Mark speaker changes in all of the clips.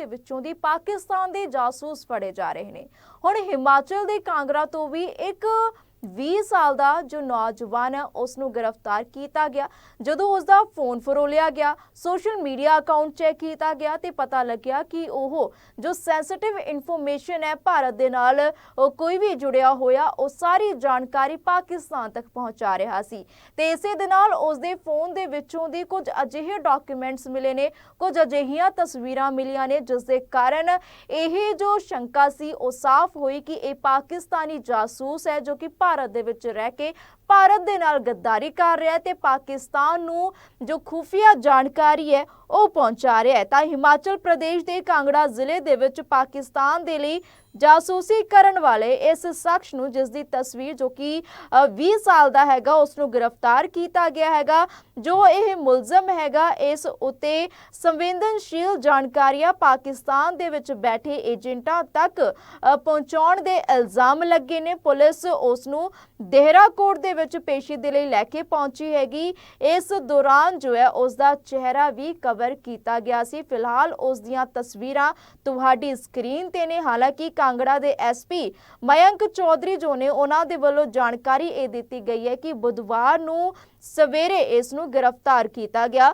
Speaker 1: ਦੇ ਵਿੱਚੋਂ ਦੀ ਪਾਕਿਸਤਾਨ ਦੇ ਜਾਸੂਸ ਫੜੇ ਜਾ ਰਹੇ ਨੇ। ਹੁਣ ਹਿਮਾਚਲ ਦੇ ਕਾਂਗੜਾ ਤੋਂ ਵੀ ਇੱਕ 20 ਸਾਲ ਦਾ ਜੋ ਨੌਜਵਾਨ ਹੈ ਉਸ ਨੂੰ ਗ੍ਰਿਫਤਾਰ ਕੀਤਾ ਗਿਆ। ਜਦੋਂ ਉਸ ਦਾ ਫੋਨ ਫਰੋਲਿਆ ਗਿਆ, ਸੋਸ਼ਲ ਮੀਡੀਆ ਅਕਾਊਂਟ ਚੈੱਕ ਕੀਤਾ ਗਿਆ ਤੇ ਪਤਾ ਲੱਗਿਆ ਕਿ ਉਹ ਜੋ ਸੈਂਸਿਟਿਵ ਇਨਫੋਰਮੇਸ਼ਨ ਹੈ, ਭਾਰਤ ਦੇ ਨਾਲ ਉਹ ਕੋਈ ਵੀ ਜੁੜਿਆ ਹੋਇਆ, ਉਹ ਸਾਰੀ ਜਾਣਕਾਰੀ ਪਾਕਿਸਤਾਨ ਤੱਕ ਪਹੁੰਚਾ ਰਿਹਾ ਸੀ। ਤੇ ਇਸੇ ਦੇ ਨਾਲ ਉਸ ਦੇ ਫੋਨ ਦੇ ਵਿੱਚੋਂ ਦੀ ਕੁਝ ਅਜਿਹੇ ਡਾਕੂਮੈਂਟਸ ਮਿਲੇ ਨੇ, ਕੁਝ ਅਜਿਹੀਆਂ ਤਸਵੀਰਾਂ ਮਿਲੀਆਂ ਨੇ, ਜਿਸ ਦੇ ਕਾਰਨ ਇਹ ਜੋ ਸ਼ੰਕਾ ਸੀ, ਉਹ ਸਾਫ਼ ਹੋਈ ਕਿ ਇਹ ਪਾਕਿਸਤਾਨੀ ਜਾਸੂਸ ਹੈ, ਜੋ ਕਿ ਭਾਰਤ ਦੇ ਵਿੱਚ ਰਹਿ ਕੇ ਭਾਰਤ ਦੇ ਨਾਲ ਗੱਦਾਰੀ ਕਰ ਰਿਹਾ ਹੈ ਤੇ ਪਾਕਿਸਤਾਨ ਨੂੰ ਜੋ ਖੁਫੀਆ ਜਾਣਕਾਰੀ ਹੈ, ਉਹ ਪਹੁੰਚਾ ਰਿਹਾ ਹੈ। ਤਾਂ ਹਿਮਾਚਲ ਪ੍ਰਦੇਸ਼ ਦੇ ਕਾਂਗੜਾ ਜ਼ਿਲ੍ਹੇ ਦੇ ਵਿੱਚ ਪਾਕਿਸਤਾਨ ਦੇ ਲਈ ਜਾਸੂਸੀ ਕਰਨ ਵਾਲੇ ਇਸ ਸ਼ਖਸ ਨੂੰ ਜਿਸ ਦੀ ਤਸਵੀਰ ਜੋ ਕਿ ਅ, 20 ਸਾਲ ਦਾ ਹੈਗਾ ਉਸ ਨੂੰ ਗ੍ਰਿਫਤਾਰ ਕੀਤਾ ਗਿਆ ਹੈਗਾ ਜੋ ਇਹ ਮੁਲਜ਼ਮ ਹੈਗਾ ਇਸ ਉਤੇ ਸੰਵੇਦਨਸ਼ੀਲ ਜਾਣਕਾਰੀਆਂ ਪਾਕਿਸਤਾਨ ਦੇ ਵਿੱਚ ਬੈਠੇ ਏਜੰਟਾਂ ਤੱਕ ਪਹੁੰਚਾਉਣ ਦੇ ਇਲਜ਼ਾਮ ਲੱਗੇ ਨੇ। ਪੁਲਿਸ ਉਸ ਨੂੰ ਦੇਹਰਾ ਕੋਰਟ ਦੇ ਵਿੱਚ ਪੇਸ਼ੀ ਦੇ ਲਈ ਲੈ ਕੇ ਪਹੁੰਚੀ ਹੈਗੀ। ਇਸ ਦੌਰਾਨ ਜੋ ਹੈ ਉਸ ਦਾ ਚਿਹਰਾ ਵੀ ਕਵਰ ਕੀਤਾ ਗਿਆ ਸੀ। ਫਿਲਹਾਲ ਉਸ ਦੀਆਂ ਤਸਵੀਰਾਂ ਤੁਹਾਡੀ ਸਕਰੀਨ ਤੇ ਨੇ। ਹਾਲਾਂਕਿ ਕਾਂਗੜਾ ਦੇ ਐਸਪੀ ਮਯੰਕ ਚੌਧਰੀ ਜੋ ਨੇ ਉਹਨਾਂ ਦੇ ਵੱਲੋਂ ਜਾਣਕਾਰੀ ਇਹ ਦਿੱਤੀ ਗਈ ਹੈ ਕਿ ਬੁੱਧਵਾਰ ਨੂੰ ਸਵੇਰੇ ਇਸ ਨੂੰ ਗ੍ਰਿਫਤਾਰ ਕੀਤਾ ਗਿਆ।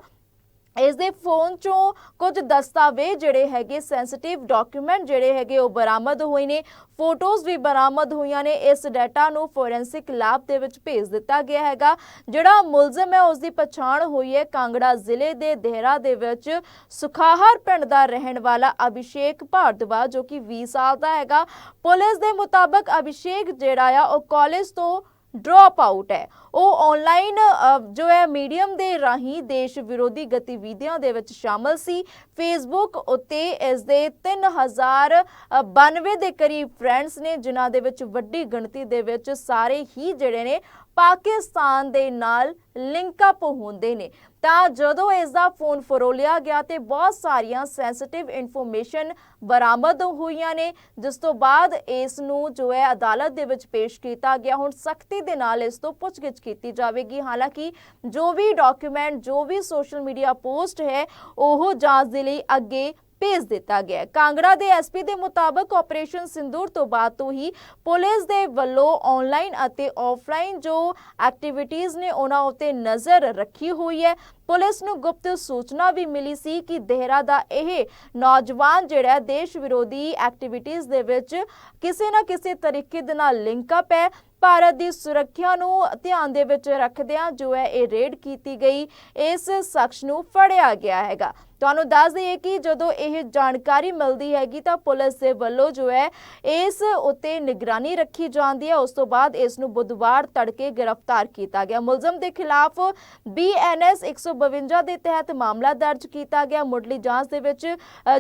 Speaker 1: ਇਸ ਦੇ ਫੋਨ ਚੋਂ ਕੁਝ ਦਸਤਾਵੇਜ਼ ਜਿਹੜੇ ਹੈਗੇ ਸੈਂਸਿਟਿਵ ਡਾਕੂਮੈਂਟ ਜਿਹੜੇ ਹੈਗੇ ਉਹ ਬਰਾਮਦ ਹੋਏ ਨੇ। ਫੋਟੋਜ਼ ਵੀ ਬਰਾਮਦ ਹੋਈਆਂ ਨੇ। ਇਸ ਡਾਟਾ ਨੂੰ ਫੋਰੈਂਸਿਕ ਲੈਬ ਦੇ ਵਿੱਚ ਭੇਜ ਦਿੱਤਾ ਗਿਆ ਹੈਗਾ। ਜਿਹੜਾ ਮੁਲਜ਼ਮ ਹੈ ਉਸ ਦੀ ਪਛਾਣ ਹੋਈ ਹੈ ਕਾਂਗੜਾ ਜ਼ਿਲ੍ਹੇ ਦੇ ਦੇਹਰਾ ਦੇ ਵਿੱਚ। ਸੁਖਾਹਰ ਪਿੰਡ ਦਾ ਰਹਿਣ ਵਾਲਾ ਅਭਿਸ਼ੇਕ ਭਾਰਦਵਾ ਜੋ ਕਿ 20 ਸਾਲ ਦਾ ਹੈਗਾ। ਪੁਲਿਸ ਦੇ ਮੁਤਾਬਕ ਅਭਿਸ਼ੇਕ ਜਿਹੜਾ ਆ, ਉਹ ਕਾਲਜ ਤੋਂ ਡ੍ਰੌਪ ਆਊਟ ਹੈ। ਉਹ ਆਨਲਾਈਨ ਜੋ ਹੈ ਮੀਡੀਅਮ ਦੇ ਰਾਹੀਂ ਦੇਸ਼ ਵਿਰੋਧੀ ਗਤੀਵਿਧੀਆਂ ਦੇ ਵਿੱਚ ਸ਼ਾਮਲ ਸੀ। ਫੇਸਬੁੱਕ ਉੱਤੇ ਇਸ ਦੇ 3092 ਦੇ ਕਰੀਬ ਫਰੈਂਡਸ ਨੇ, ਜਿਨ੍ਹਾਂ ਦੇ ਵਿੱਚ ਵੱਡੀ ਗਿਣਤੀ ਦੇ ਵਿੱਚ ਸਾਰੇ ਹੀ ਜਿਹੜੇ ਨੇ, ਪਾਕਿਸਤਾਨ ਦੇ ਨਾਲ ਲਿੰਕਅਪ ਹੁੰਦੇ ਨੇ। ਤਾਂ ਜਦੋਂ ਇਸ ਦਾ ਫੋਨ ਫਰੋਲਿਆ ਗਿਆ ਤੇ ਬਹੁਤ ਸਾਰੀਆਂ ਸੈਂਸਿਟਿਵ ਇਨਫੋਰਮੇਸ਼ਨ ਬਰਾਮਦ ਹੋਈਆਂ ਨੇ, ਜਿਸ ਤੋਂ ਬਾਅਦ ਇਸ ਨੂੰ ਜੋ ਹੈ ਅਦਾਲਤ ਦੇ ਵਿੱਚ ਪੇਸ਼ ਕੀਤਾ ਗਿਆ। ਹੁਣ ਸਖਤੀ ਦੇ ਨਾਲ ਇਸ ਤੋਂ ਪੁੱਛਗਿੱਛ ਕੀਤੀ ਜਾਵੇਗੀ। ਹਾਲਾਂਕਿ ਜੋ ਵੀ ਡਾਕੂਮੈਂਟ ਜੋ ਵੀ ਸੋਸ਼ਲ ਮੀਡੀਆ ਪੋਸਟ ਹੈ, ਉਹ ਜਾਂਚ ਦੇ ਲਈ ਅੱਗੇ ਭੇਜ ਦਿੱਤਾ ਗਿਆ ਕਾਂਗੜਾ ਦੇ ਐਸਪੀ ਦੇ ਮੁਤਾਬਕ ਆਪਰੇਸ਼ਨ ਸਿੰਦੂਰ ਤੋਂ ਬਾਅਦ ਤੋਂ ਹੀ ਪੁਲਿਸ ਦੇ ਵੱਲੋਂ ਆਨਲਾਈਨ ਅਤੇ ਆਫਲਾਈਨ ਜੋ ਐਕਟੀਵਿਟੀਜ਼ ਨੇ, ਉਹਨਾਂ ਉੱਤੇ ਨਜ਼ਰ ਰੱਖੀ ਹੋਈ ਹੈ। ਪੁਲਿਸ ਨੂੰ ਗੁਪਤ ਸੂਚਨਾ ਵੀ ਮਿਲੀ ਸੀ ਕਿ ਦੇਹਰਾ ਦਾ ਇਹ ਨੌਜਵਾਨ ਜਿਹੜਾ ਦੇਸ਼ ਵਿਰੋਧੀ ਐਕਟੀਵਿਟੀਜ਼ ਦੇ ਵਿੱਚ ਕਿਸੇ ਨਾ ਕਿਸੇ ਤਰੀਕੇ ਦੇ ਨਾਲ ਲਿੰਕ ਅਪ ਹੈ। ਭਾਰਤ ਦੀ ਸੁਰੱਖਿਆ ਨੂੰ ਧਿਆਨ ਦੇ ਵਿੱਚ ਰੱਖਦਿਆਂ ਜੋ ਹੈ, ਇਹ ਰੇਡ ਕੀਤੀ ਗਈ। ਇਸ ਸ਼ਖਸ ਨੂੰ ਫੜਿਆ ਗਿਆ ਹੈਗਾ। ਤੁਹਾਨੂੰ ਦੱਸ ਦਈਏ ਕਿ ਜਦੋਂ ਇਹ ਜਾਣਕਾਰੀ ਮਿਲਦੀ ਹੈਗੀ ਤਾਂ ਪੁਲਿਸ ਦੇ ਵੱਲੋਂ ਜੋ ਹੈ, ਇਸ ਉੱਤੇ ਨਿਗਰਾਨੀ ਰੱਖੀ ਜਾਂਦੀ ਹੈ। ਉਸ ਤੋਂ ਬਾਅਦ ਇਸ ਨੂੰ ਬੁੱਧਵਾਰ ਤੜਕੇ ਗ੍ਰਿਫਤਾਰ ਕੀਤਾ ਗਿਆ। ਮੁਲਜ਼ਮ ਦੇ ਖਿਲਾਫ BNS 152 ਦੇ ਤਹਿਤ ਮਾਮਲਾ ਦਰਜ ਕੀਤਾ ਗਿਆ। ਮੁੱਢਲੀ ਜਾਂਚ ਦੇ ਵਿੱਚ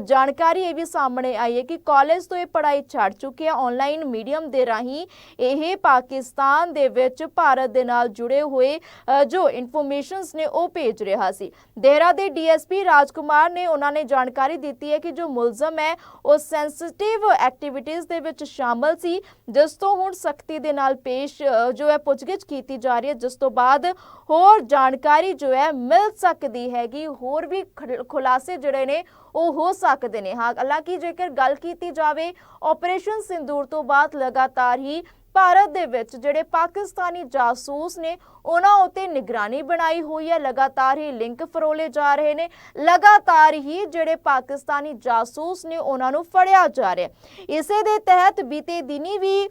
Speaker 1: ਜਾਣਕਾਰੀ ਇਹ ਵੀ ਸਾਹਮਣੇ ਆਈ ਹੈ ਕਿ ਕਾਲਜ ਤੋਂ ਇਹ ਪੜ੍ਹਾਈ ਛੱਡ ਚੁੱਕੇ ਆ ਆਨਲਾਈਨ ਮੀਡੀਅਮ ਦੇ ਰਾਹੀਂ ਇਹ ਪਾਕਿਸਤਾਨ ਦੇ ਵਿੱਚ ਭਾਰਤ ਦੇ ਨਾਲ ਜੁੜੇ ਹੋਏ ਜੋ ਇਨਫੋਰਮੇਸ਼ਨਸ ਨੇ ਉਹ ਭੇਜ ਰਿਹਾ ਸੀ। ਦੇਹਰਾ ਦੇ ਡੀਐਸਪੀ ਰਾਜਕੁਮਾਰ ਨੇ ਉਹਨਾਂ ਨੇ ਜਾਣਕਾਰੀ ਦਿੱਤੀ ਹੈ ਕਿ ਜੋ ਮੁਲਜ਼ਮ ਹੈ, ਉਹ ਸੈਂਸਿਟਿਵ ਐਕਟੀਵਿਟੀਜ਼ ਦੇ ਵਿੱਚ ਸ਼ਾਮਲ ਸੀ, ਜਿਸ ਤੋਂ ਹੁਣ ਸਖਤੀ ਦੇ ਨਾਲ ਪੇਸ਼ ਜੋ ਹੈ, ਪੁੱਛਗਿੱਛ ਕੀਤੀ ਜਾ ਰਹੀ ਹੈ। ਜਿਸ ਤੋਂ ਬਾਅਦ ਹੋਰ ਜਾਣਕਾਰੀ ਜੋ ਹੈ, ਮਿਲ ਸਕਦੀ ਹੈਗੀ, ਹੋਰ ਵੀ ਖੁਲਾਸੇ ਜਿਹੜੇ ਨੇ, ਉਹ ਹੋ ਸਕਦੇ ਨੇ। ਹਾਲਾਂਕਿ ਜੇਕਰ ਗੱਲ ਕੀਤੀ ਜਾਵੇ ਆਪਰੇਸ਼ਨ ਸਿੰਦੂਰ ਤੋਂ ਬਾਅਦ ਲਗਾਤਾਰ ਹੀ ਭਾਰਤ ਦੇ ਵਿੱਚ ਜਿਹੜੇ ਪਾਕਿਸਤਾਨੀ ਜਾਸੂਸ ਨੇ, ਉਹਨਾਂ ਉਤੇ ਨਿਗਰਾਨੀ ਬਣਾਈ ਹੋਈ ਹੈ। ਲਗਾਤਾਰ ਹੀ ਲਿੰਕ ਫਰੋਲੇ ਜਾ ਰਹੇ ਨੇ। ਲਗਾਤਾਰ ਹੀ ਜਿਹੜੇ ਪਾਕਿਸਤਾਨੀ ਜਾਸੂਸ ਨੇ, ਉਹਨਾਂ ਨੂੰ ਫੜਿਆ ਜਾ ਰਿਹਾ ਇਸੇ ਦੇ ਤਹਿਤ ਬੀਤੇ ਦਿਨੀ ਵੀ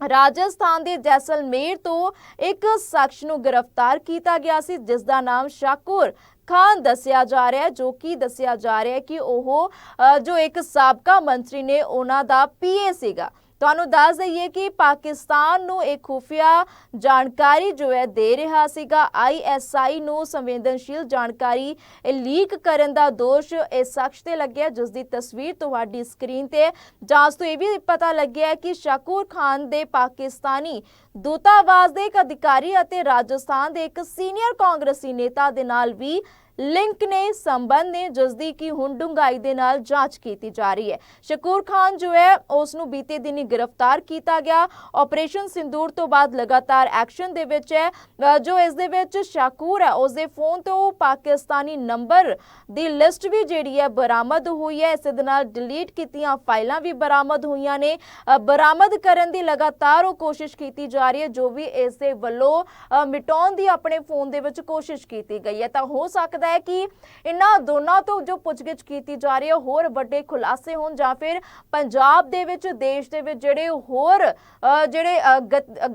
Speaker 1: ਰਾਜਸਥਾਨ ਦੇ ਜੈਸਲਮੇਰ ਤੋਂ ਇੱਕ ਸ਼ਖਸ ਨੂੰ ਗ੍ਰਿਫਤਾਰ ਕੀਤਾ ਗਿਆ ਸੀ, ਜਿਸ ਦਾ ਨਾਮ ਸ਼ਾਕੁਰ ਖਾਨ ਦੱਸਿਆ ਜਾ ਰਿਹਾ ਹੈ, ਜੋ ਕਿ ਦੱਸਿਆ ਜਾ ਰਿਹਾ ਹੈ ਕਿ ਉਹ ਜੋ ਇੱਕ ਸਾਬਕਾ ਮੰਤਰੀ ਨੇ, ਉਹਨਾਂ ਦਾ ਪੀਏ ਸੀਗਾ। ਤੁਹਾਨੂੰ ਦੱਸ ਦਈਏ ਕਿ ਪਾਕਿਸਤਾਨ ਨੂੰ ਇੱਕ ਖੁਫੀਆ ਜਾਣਕਾਰੀ ਜੋ ਹੈ ਦੇ ਰਿਹਾ ਸੀਗਾ ਆਈਐਸਆਈ ਨੂੰ ਸੰਵੇਦਨਸ਼ੀਲ ਜਾਣਕਾਰੀ ਲੀਕ ਕਰਨ ਦਾ ਦੋਸ਼ ਇਸ ਸ਼ਖਸ ਤੇ ਲੱਗਿਆ ਜਿਸ ਦੀ ਤਸਵੀਰ ਤੁਹਾਡੀ ਸਕਰੀਨ ਤੇ ਹੈ। ਜਾਂਚ ਤੋਂ ਇਹ ਵੀ ਪਤਾ ਲੱਗਿਆ ਕਿ ਸ਼ਾਕੂਰ ਖਾਨ ਦੇ ਪਾਕਿਸਤਾਨੀ ਦੂਤਾਵਾਸ ਦੇ ਇੱਕ ਅਧਿਕਾਰੀ ਅਤੇ ਰਾਜਸਥਾਨ ਦੇ ਇੱਕ ਸੀਨੀਅਰ ਕਾਂਗਰਸੀ ਨੇਤਾ ਦੇ ਨਾਲ ਵੀ ਲਿੰਕ ਨੇ ਸੰਬੰਧ ਨੇ ਜਿਸ ਦੀ ਕਿ ਹੁਣ ਡੂੰਘਾਈ ਦੇ ਨਾਲ ਜਾਂਚ ਕੀਤੀ ਜਾ ਰਹੀ ਹੈ। ਸ਼ਕੂਰ ਖਾਨ ਜੋ ਹੈ, ਉਸ ਨੂੰ ਬੀਤੇ ਦਿਨੀ ਗ੍ਰਿਫਤਾਰ ਕੀਤਾ ਗਿਆ। ਆਪਰੇਸ਼ਨ ਸਿੰਦੂਰ ਤੋਂ ਬਾਅਦ ਲਗਾਤਾਰ ਐਕਸ਼ਨ ਦੇ ਵਿੱਚ ਹੈ। ਜੋ ਇਸ ਦੇ ਵਿੱਚ ਸ਼ਾਕੂਰ ਹੈ, ਉਸ ਦੇ ਫੋਨ ਤੋਂ ਪਾਕਿਸਤਾਨੀ ਨੰਬਰ ਦੀ ਲਿਸਟ ਵੀ ਜਿਹੜੀ ਹੈ ਬਰਾਮਦ ਹੋਈ ਹੈ। ਇਸ ਦੇ ਨਾਲ ਡਿਲੀਟ ਕੀਤੀਆਂ ਫਾਈਲਾਂ ਵੀ ਬਰਾਮਦ ਹੋਈਆਂ ਨੇ। ਬਰਾਮਦ ਕਰਨ ਦੀ ਲਗਾਤਾਰ ਉਹ ਕੋਸ਼ਿਸ਼ ਕੀਤੀ ਜਾ ਰਹੀ ਹੈ, ਜੋ ਵੀ ਇਸ ਦੇ ਵੱਲੋਂ ਮਿਟਾਉਣ ਦੀ ਆਪਣੇ ਫੋਨ ਦੇ ਵਿੱਚ ਕੋਸ਼ਿਸ਼ ਕੀਤੀ ਗਈ ਹੈ। ਤਾਂ ਹੋ ਸਕਦਾ ਹੈ ਕਿ ਇਹਨਾਂ ਦੋਨਾਂ ਤੋਂ ਜੋ ਪੁੱਛਗਿੱਛ ਕੀਤੀ ਜਾ ਰਹੀ ਹੈ ਹੋਰ ਵੱਡੇ ਖੁਲਾਸੇ ਹੋਣ ਜਾਂ ਫਿਰ ਪੰਜਾਬ ਦੇ ਵਿੱਚ, ਦੇਸ਼ ਦੇ ਵਿੱਚ ਜਿਹੜੇ ਹੋਰ ਜਿਹੜੇ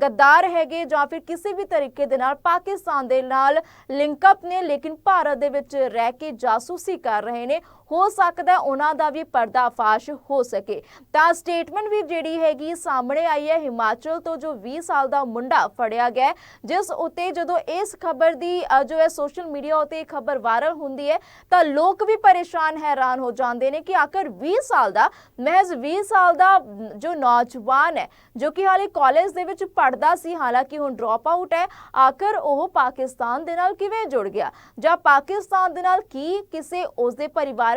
Speaker 1: ਗੱਦਾਰ ਹੈਗੇ ਜਾਂ ਫਿਰ ਕਿਸੇ ਵੀ ਤਰੀਕੇ ਦੇ ਨਾਲ ਪਾਕਿਸਤਾਨ ਦੇ ਨਾਲ ਲਿੰਕਅਪ ਨੇ, ਲੇਕਿਨ ਭਾਰਤ ਦੇ ਵਿੱਚ ਰਹਿ ਕੇ ਜਾਸੂਸੀ ਕਰ ਰਹੇ ਨੇ। ਹੋ ਸਕਦਾ ਉਹਨਾਂ ਦਾ ਵੀ ਪਰਦਾਫਾਸ਼ ਹੋ ਸਕੇ। ਤਾਂ ਸਟੇਟਮੈਂਟ ਵੀ ਜਿਹੜੀ ਹੈਗੀ ਸਾਹਮਣੇ ਆਈ ਹੈ, ਹਿਮਾਚਲ ਤੋਂ ਜੋ 20 ਸਾਲ ਦਾ ਮੁੰਡਾ ਫੜਿਆ ਗਿਆ ਜਿਸ ਉਤੇ ਜਦੋਂ ਇਸ ਖਬਰ ਦੀ ਜੋ ਹੈ ਸੋਸ਼ਲ ਮੀਡੀਆ ਉਤੇ ਖਬਰ ਵਾਇਰਲ ਹੁੰਦੀ ਹੈ, ਤਾਂ ਲੋਕ ਵੀ ਪਰੇਸ਼ਾਨ ਹੈਰਾਨ ਹੋ ਜਾਂਦੇ ਨੇ ਕਿ ਆਖਰ 20 ਸਾਲ ਦਾ, ਮਹਿਜ਼ 20 ਸਾਲ ਦਾ ਜੋ ਨੌਜਵਾਨ ਹੈ, ਜੋ ਕਿ ਹਾਲੇ ਕਾਲਜ ਦੇ ਵਿੱਚ ਪੜਦਾ ਸੀ, ਹਾਲਾਂਕਿ ਹੁਣ ਡ੍ਰੌਪ ਆਊਟ ਹੈ, ਆਖਰ ਉਹ ਪਾਕਿਸਤਾਨ ਦੇ ਨਾਲ ਕਿਵੇਂ ਜੁੜ ਗਿਆ? ਜਾਂ ਪਾਕਿਸਤਾਨ ਦੇ ਨਾਲ ਕੀ ਕਿਸੇ ਉਸ ਦੇ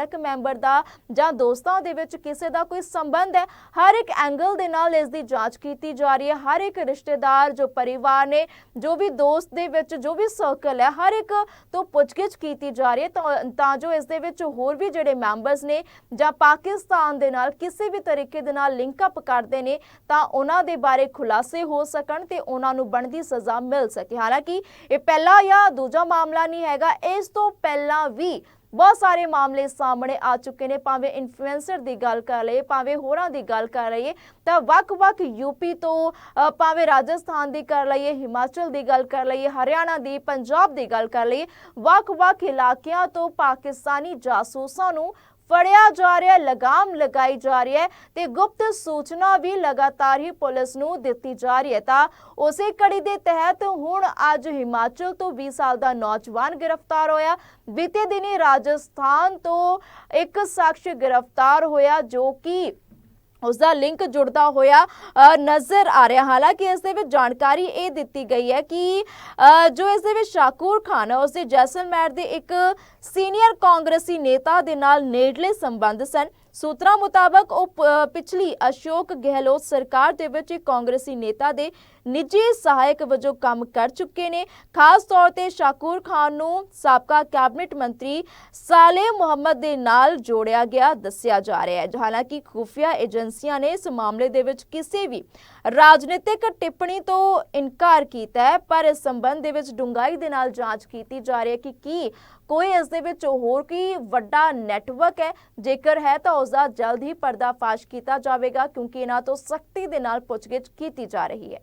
Speaker 1: ਪਰਿਵਾਰਕ ਮੈਂਬਰ ਦਾ ਜਾਂ ਦੋਸਤਾਂ ਦੇ ਵਿੱਚ ਕਿਸੇ ਦਾ ਕੋਈ ਸੰਬੰਧ ਹੈ, ਹਰ ਇੱਕ ਐਂਗਲ ਦੇ ਨਾਲ ਇਸ ਦੀ ਜਾਂਚ ਕੀਤੀ ਜਾ ਰਹੀ ਹੈ। ਹਰ ਇੱਕ ਰਿਸ਼ਤੇਦਾਰ, ਜੋ ਪਰਿਵਾਰ ਨੇ, ਜੋ ਵੀ ਦੋਸਤ ਦੇ ਵਿੱਚ, ਜੋ ਵੀ ਸਰਕਲ ਹੈ, ਹਰ ਇੱਕ ਤੋਂ ਪੁੱਛਗਿੱਛ ਕੀਤੀ ਜਾ ਰਹੀ ਹੈ। ਤਾਂ ਜੋ ਇਸ ਦੇ ਵਿੱਚ ਹੋਰ ਵੀ ਜਿਹੜੇ ਮੈਂਬਰਸ ਨੇ ਜਾਂ ਪਾਕਿਸਤਾਨ ਦੇ ਨਾਲ ਕਿਸੇ ਵੀ ਤਰੀਕੇ ਦੇ ਨਾਲ ਲਿੰਕ ਅਪ ਕਰਦੇ ਨੇ, ਤਾਂ ਉਹਨਾਂ ਦੇ ਬਾਰੇ ਖੁਲਾਸੇ ਹੋ ਸਕਣ ਤੇ ਉਹਨਾਂ ਨੂੰ ਬਣਦੀ ਸਜ਼ਾ ਮਿਲ ਸਕੇ। ਹਾਲਾਂਕਿ ਇਹ ਪਹਿਲਾ ਜਾਂ ਦੂਜਾ ਮਾਮਲਾ ਨਹੀਂ ਹੈਗਾ। ਇਸ ਤੋਂ ਪਹਿਲਾਂ ਵੀ ਬਹੁਤ ਸਾਰੇ ਮਾਮਲੇ ਸਾਹਮਣੇ ਆ ਚੁੱਕੇ ਨੇ। ਭਾਵੇਂ ਇਨਫਲੂਐਂਸਰ ਦੀ ਗੱਲ ਕਰ ਲਈਏ, ਭਾਵੇਂ ਹੋਰਾਂ ਦੀ ਗੱਲ ਕਰ ਲਈਏ, ਤਾਂ ਵੱਖ-ਵੱਖ ਯੂਪੀ ਤੋਂ ਭਾਵੇਂ ਰਾਜਸਥਾਨ ਦੀ ਕਰ ਲਈਏ, ਹਿਮਾਚਲ ਦੀ ਗੱਲ ਕਰ ਲਈਏ, ਹਰਿਆਣਾ ਦੀ, ਪੰਜਾਬ ਦੀ ਗੱਲ ਕਰ ਲਈਏ, ਵੱਖ-ਵੱਖ ਇਲਾਕਿਆਂ ਤੋਂ ਪਾਕਿਸਤਾਨੀ ਜਾਸੂਸਾਂ ਨੂੰ ਫੜਿਆ ਜਾ ਰਿਹਾ ਹੈ, ਲਗਾਮ ਲਗਾਈ ਜਾ ਰਹੀ ਹੈ ਤੇ ਗੁਪਤ ਸੂਚਨਾ ਵੀ ਲਗਾਤਾਰ ਹੀ ਪੁਲਿਸ ਨੂੰ ਦਿੱਤੀ ਜਾ ਰਹੀ ਹੈ। ਤਾਂ ਉਸੇ ਕੜੀ ਦੇ ਤਹਿਤ ਹੁਣ ਅੱਜ ਹਿਮਾਚਲ ਤੋਂ 20 ਸਾਲ ਦਾ ਨੌਜਵਾਨ ਗ੍ਰਿਫਤਾਰ ਹੋਇਆ। ਬੀਤੇ ਦਿਨੀ ਰਾਜਸਥਾਨ ਤੋਂ ਇੱਕ ਸ਼ਖਸ ਗ੍ਰਿਫਤਾਰ ਹੋਇਆ ਜੋ ਕਿ ਉਸ ਦਾ ਲਿੰਕ ਜੁੜਦਾ ਹੋਇਆ ਨਜ਼ਰ ਆ ਰਿਹਾ। ਹਾਲਾਂਕਿ ਇਸ ਦੇ ਵਿੱਚ ਜਾਣਕਾਰੀ ਇਹ ਦਿੱਤੀ ਗਈ ਹੈ ਕਿ ਜੋ ਇਸ ਦੇ ਵਿੱਚ ਸ਼ਾਕੂਰ ਖਾਨ ਹੈ ਉਸ ਦੇ ਜੈਸਲਮੇਰ ਦੇ ਇੱਕ ਸੀਨੀਅਰ ਕਾਂਗਰਸੀ ਨੇਤਾ ਦੇ ਨਾਲ ਨੇੜਲੇ ਸੰਬੰਧ ਸਨ। ਸੂਤਰਾਂ ਮੁਤਾਬਕ ਉਹ ਪਿਛਲੀ ਅਸ਼ੋਕ ਗਹਿਲੋਤ ਸਰਕਾਰ ਦੇ ਵਿੱਚ ਇੱਕ ਕਾਂਗਰਸੀ ਨੇਤਾ ਦੇ ਨਿੱਜੀ ਸਹਾਇਕ ਵਜੋਂ ਕੰਮ ਕਰ ਚੁੱਕੇ ਨੇ। ਖਾਸ ਤੌਰ ਤੇ ਸ਼ਾਕੂਰ ਖਾਨ ਨੂੰ ਸਾਬਕਾ ਕੈਬਨਿਟ ਮੰਤਰੀ ਸਾਲੇ ਮੁਹੰਮਦ ਦੇ ਨਾਲ ਜੋੜਿਆ ਗਿਆ, ਦੱਸਿਆ ਜਾ ਰਿਹਾ ਹੈ। ਹਾਲਾਂਕਿ ਖੁਫੀਆ ਏਜੰਸੀਆਂ ਨੇ ਇਸ ਮਾਮਲੇ ਦੇ ਵਿੱਚ ਕਿਸੇ ਵੀ ਰਾਜਨੀਤਿਕ ਟਿੱਪਣੀ ਤੋਂ ਇਨਕਾਰ ਕੀਤਾ ਹੈ, ਪਰ ਇਸ ਸੰਬੰਧ ਦੇ ਵਿੱਚ ਡੂੰਘਾਈ ਦੇ ਨਾਲ ਜਾਂਚ ਕੀਤੀ ਜਾ ਰਹੀ ਹੈ ਕਿ ਕੀ ਕੋਈ ਇਸ ਦੇ ਵਿੱਚ ਹੋਰ ਕੀ ਵੱਡਾ ਨੈਟਵਰਕ ਹੈ। ਜੇਕਰ ਹੈ ਤਾਂ ਉਸ ਦਾ ਜਲਦ ਹੀ ਪਰਦਾਫਾਸ਼ ਕੀਤਾ ਜਾਵੇਗਾ, ਕਿਉਂਕਿ ਇਹਨਾਂ ਤੋਂ ਸਖਤੀ ਦੇ ਨਾਲ ਪੁੱਛਗਿੱਛ ਕੀਤੀ ਜਾ ਰਹੀ ਹੈ।